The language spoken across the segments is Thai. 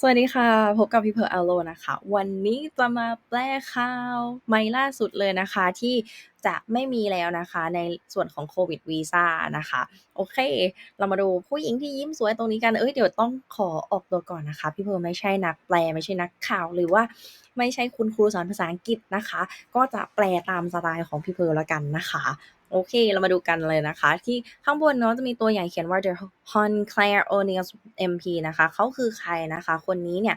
สวัสดีค่ะ พบกับพี่เพอร์ลอโลนะคะ วันนี้จะมาแปลข่าวใหม่ล่าสุดเลยนะคะ ที่จะไม่มีแล้วนะคะ ในส่วนของโควิดวีซ่านะคะ โอเค เรามาดูผู้หญิงที่ยิ้มสวยตรงนี้กัน เอ้ยเดี๋ยวต้องขอออกตัวก่อนนะคะ พี่เพอร์ไม่ใช่นักแปลไม่ใช่นักข่าวหรือว่าไม่ใช่คุณครูสอนภาษาอังกฤษนะคะ ก็จะแปลตามสไตล์ของพี่เพอร์ละกันนะคะ โอเค เรามาดูกันเลยนะคะ ที่ข้างบนเนาะจะมีตัวใหญ่เขียนว่า The Hon Claire O'Neil MP นะคะเขาคือใครนะคะ คนนี้เนี่ย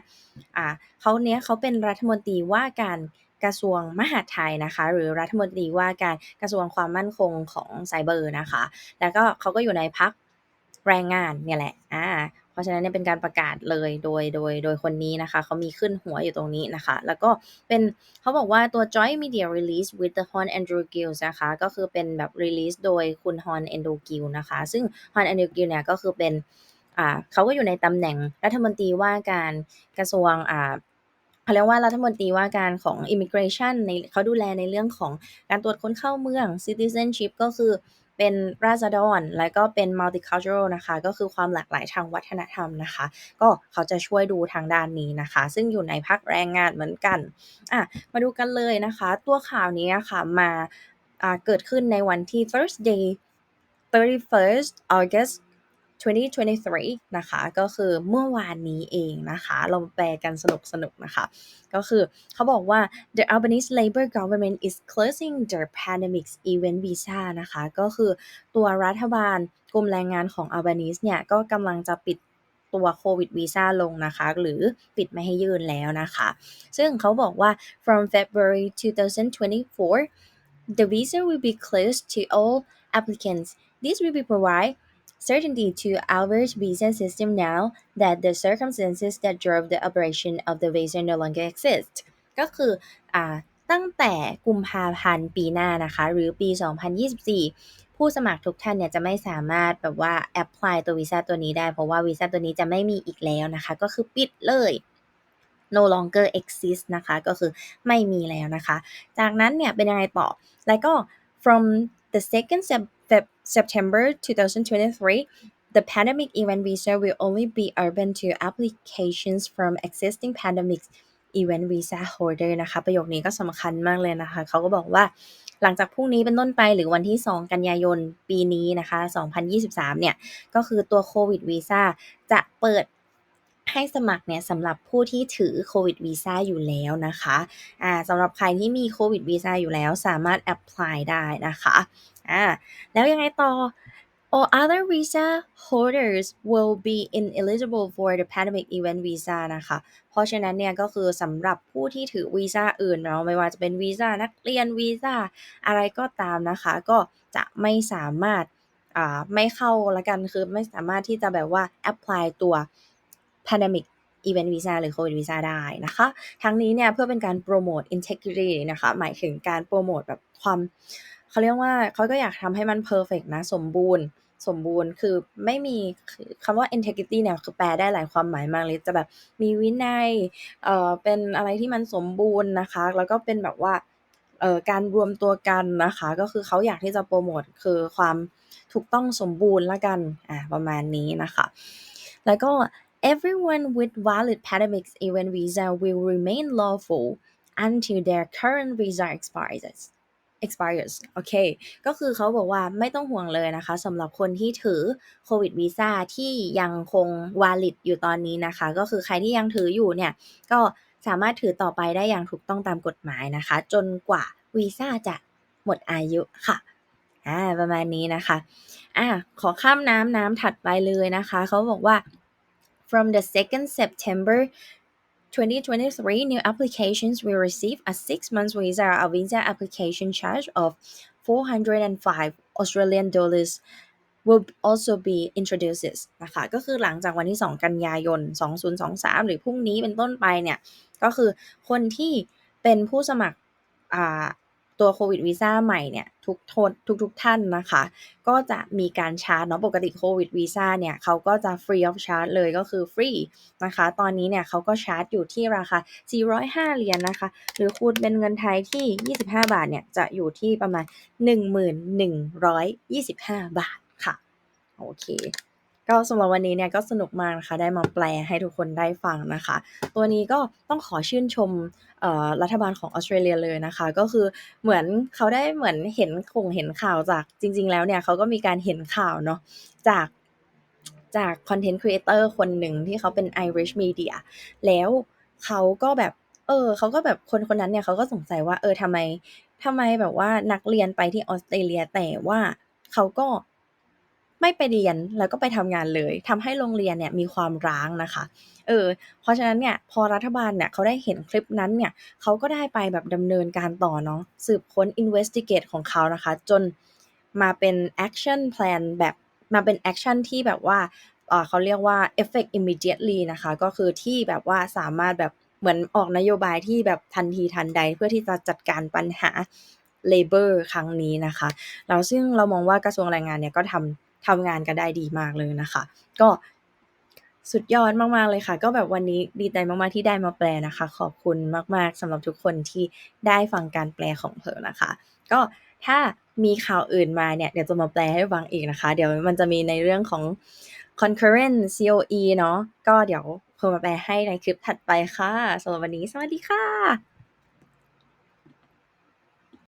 อ่าเขาเนี้ยเขาเป็นรัฐมนตรีว่าการกระทรวงมหาดไทยนะคะ หรือรัฐมนตรีว่าการกระทรวงความมั่นคงของไซเบอร์นะคะ แล้วก็เขาก็อยู่ในพักแรงงานเนี่ยแหละอ่า ราะฉะนั้นเนี่ยเป็นการประกาศเลยโดยโดยโดยคนนี้นะคะเขามีขึ้นหัวอยู่ตรงนี้นะคะ แล้วก็เป็นเขาบอกว่าตัว Joint Media Release with the Hon Andrew Gill นะคะก็คือเป็นแบบ release โดยคุณ Hon Andrew Gill นะคะ ซึ่ง Hon Andrew Gill เนี่ยก็คือเป็นอ่าเขาก็อยู่ในตำแหน่งรัฐมนตรีว่าการกระทรวงอ่าเขาเรียกว่ารัฐมนตรีว่าการของ immigration ในเขาดูแลในเรื่องของการตรวจคนเข้าเมือง citizenship ก็คือ เป็นราษฎร และก็เป็น multicultural นะคะ ก็คือความหลากหลายทางวัฒนธรรมนะคะ ก็เขาจะช่วยดูทางด้านนี้นะคะ ซึ่งอยู่ในพักแรงงานเหมือนกันอะมาดูกันเลยนะคะ ตัวข่าวนี้ค่ะมาเกิดขึ้นในวันที่ Thursday 31st August 2023 นะคะ ก็คือเมื่อวานนี้เองนะคะ เราแปลกันสนุกสนุกนะคะ ก็คือเขาบอกว่า the Albanese Labor government is closing their pandemic event visa นะคะ ก็คือตัวรัฐบาลกรมแรงงานของ Albanese เนี่ยก็กำลังจะปิดตัวโควิดวีซ่าลงนะคะ หรือปิดไม่ให้ยื่นแล้วนะคะ ซึ่งเขาบอกว่า from February 2024 the visa will be closed to all applicants this will be provide certainty to Albert's visa system now that the circumstances that drove the operation of the visa no longer exist ก็คืออ่าตั้งแต่กุมภาพันธ์ปีหน้านะคะ หรือปี 2024 ผู้สมัครทุกท่านเนี่ยจะไม่สามารถแบบว่า apply ตัววีซ่าตัวนี้ได้ เพราะว่าวีซ่าตัวนี้จะไม่มีอีกแล้วนะคะ ก็คือปิดเลย no longer exist นะคะ ก็คือไม่มีแล้วนะคะ จากนั้นเนี่ยเป็นยังไงต่อ แล้วก็ from the second September 2023 the pandemic event visa will only be open to applications from existing pandemic event visa holder นะคะ ประโยคนี้ก็สำคัญมากเลยนะคะ เขาก็บอกว่าหลังจากพรุ่งนี้เป็นต้นไปหรือวันที่ 2 กันยายนปีนี้นะคะ 2023 เนี่ย ก็คือตัวโควิดวีซ่าจะเปิด ให้สมัครเนี่ยสำหรับผู้ที่ถือโควิดวีซ่าอยู่แล้วนะคะอ่าสำหรับใครที่มีโควิดวีซ่าอยู่แล้วสามารถ apply ได้นะคะอ่าแล้วยังไงต่อ All other visa holders will be ineligible for the pandemic event visa นะคะ เพราะฉะนั้นเนี่ยก็คือสำหรับผู้ที่ถือวีซ่าอื่นเนาะไม่ว่าจะเป็นวีซ่านักเรียนวีซ่าอะไรก็ตามนะคะ ก็จะไม่สามารถอ่าไม่เข้าละกันคือไม่สามารถที่จะแบบว่า apply ตัว pandemic event visa หรือ covid visa ได้นะคะ ทั้งนี้เนี่ยเพื่อเป็นการโปรโมท integrity นะคะ หมายถึงการโปรโมทแบบความเขาเรียกว่าเขาก็อยากทำให้มัน perfect นะ สมบูรณ์สมบูรณ์คือไม่มีคำว่า integrity เนี่ยคือแปลได้หลายความหมายมากเลย จะแบบมีวินัยเอ่อเป็นอะไรที่มันสมบูรณ์นะคะ แล้วก็เป็นแบบว่าเอ่อการรวมตัวกันนะคะ ก็คือเขาอยากที่จะโปรโมทคือความถูกต้องสมบูรณ์ละกันอ่าประมาณนี้นะคะ แล้วก็ everyone with valid pandemic event visa will remain lawful until their current visa expires expires โอเค ก็คือเขาบอกว่าไม่ต้องห่วงเลยนะคะสำหรับคนที่ถือโควิดวีซ่าที่ยังคง valid อยู่ตอนนี้นะคะ ก็คือใครที่ยังถืออยู่เนี่ย ก็สามารถถือต่อไปได้อย่างถูกต้องตามกฎหมายนะคะ จนกว่าวีซ่าจะหมดอายุค่ะอ่าประมาณนี้นะคะอ่าขอข้ามน้ำน้ำถัดไปเลยนะคะ เขาบอกว่า from the 2nd September 2023, new applications will receive a six month visa, a visa application charge of 405 Australian dollars will also be introduced นะคะก็คือหลังจากวันที่ 2 กันยายน 2023 หรือพรุ่งนี้เป็นต้นไปเนี่ย ก็คือคนที่เป็นผู้สมัครอ่า ตัวโควิดวีซ่าใหม่เนี่ยทุกทนทุกทุกท่านนะคะ ก็จะมีการชาร์จเนาะปกติโควิดวีซ่าเนี่ยเขาก็จะฟรีออฟชาร์จเลยก็คือฟรีนะคะ ตอนนี้เนี่ยเขาก็ชาร์จอยู่ที่ราคา 405 เหรียญนนะคะ หรือคูณเป็นเงินไทยที่ 25 บาทเนี่ยจะอยู่ที่ประมาณ 1125 บาทค่ะ โอเค ก็สำหรับวันนี้เนี่ยก็สนุกมากนะคะ ได้มาแปลให้ทุกคนได้ฟังนะคะ ตัวนี้ก็ต้องขอชื่นชมรัฐบาลของออสเตรเลียเลยนะคะ ก็คือเหมือนเขาได้เหมือนเห็นคงเห็นข่าวจากจริง ๆ แล้วเนี่ยเขาก็มีการเห็นข่าวเนาะจากจากคอนเทนต์ครีเอเตอร์คนหนึ่งที่เขาเป็น Irish Media แล้วเขาก็แบบ เออเขาก็แบบคนคนนั้นเนี่ยเขาก็สงสัยว่าเออทำไมทำไมแบบว่านักเรียนไปที่ออสเตรเลียแต่ว่าเขาก็ ไม่ไปเรียนแล้วก็ไปทำงานเลยทำให้โรงเรียนเนี่ยมีความร้างนะคะ เออ เพราะฉะนั้นเนี่ยพอรัฐบาลเนี่ยเขาได้เห็นคลิปนั้นเนี่ยเขาก็ได้ไปแบบดำเนินการต่อเนาะสืบค้น investigate ของเขานะคะ จนมาเป็น action plan แบบมาเป็น action ที่แบบว่าเอ่อเขาเรียกว่า effect immediately นะคะ ก็คือที่แบบว่าสามารถแบบเหมือนออกนโยบายที่แบบทันทีทันใดเพื่อที่จะจัดการปัญหา labor ครั้งนี้นะคะ แล้วซึ่งเรามองว่ากระทรวงแรงงานเนี่ยก็ทำ ทำงานกันได้ดีมากเลยนะคะ ก็สุดยอดมากๆเลยค่ะ ก็แบบวันนี้ดีใจมากๆที่ได้มาแปลนะคะ ขอบคุณมากๆสำหรับทุกคนที่ได้ฟังการแปลของเผอนะคะ ก็ถ้ามีข่าวอื่นมาเนี่ย เดี๋ยวจะมาแปลให้ฟังอีกนะคะ เดี๋ยวมันจะมีในเรื่องของ concurrent COE เนาะก็เดี๋ยวเผอมาแปลให้ในคลิปถัดไปค่ะสำหรับวันนี้สวัสดีค่ะ